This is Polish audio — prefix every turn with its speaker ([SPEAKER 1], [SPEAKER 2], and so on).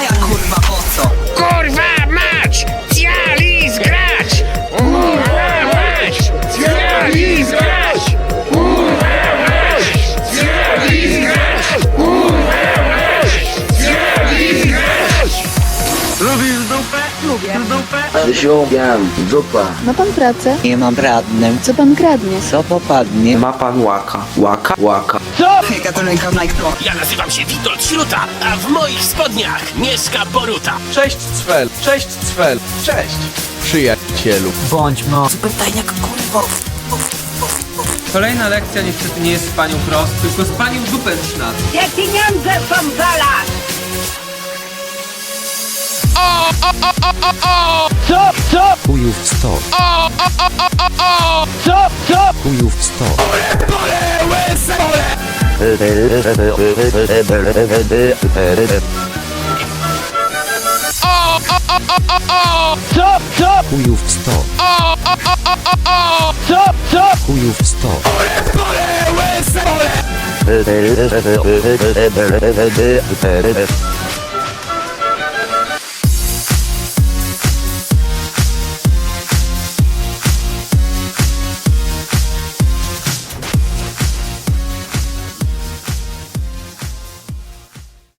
[SPEAKER 1] kurwa po co?
[SPEAKER 2] Kurwa mać! Cialis grać! Kurwa mać! Cialis grać! Kurwa mać! Cialis grać! Kurwa mać! Cialis grać! Lubisz dupę? Lubię. Dupę?
[SPEAKER 3] Ziąbiam. Dupa.
[SPEAKER 4] Ma pan pracę?
[SPEAKER 5] Nie mam radnym. Co
[SPEAKER 4] pan kradnie?
[SPEAKER 5] Co popadnie?
[SPEAKER 6] Ma pan łaka. Łaka? Łaka.
[SPEAKER 2] Ja nazywam się Witold Śruta, a w moich spodniach mieszka Boruta.
[SPEAKER 7] Cześć Cwel, cześć Cwel, cześć przyjacielu.
[SPEAKER 8] Bądź
[SPEAKER 9] mo.
[SPEAKER 10] Kolejna lekcja niestety nie jest z panią Prost, tylko z panią Dupenschnat.
[SPEAKER 11] Gdzie pieniądze są zaraz?
[SPEAKER 12] Chujów 100. Chujów 100. Chujów 100. Chujów 100.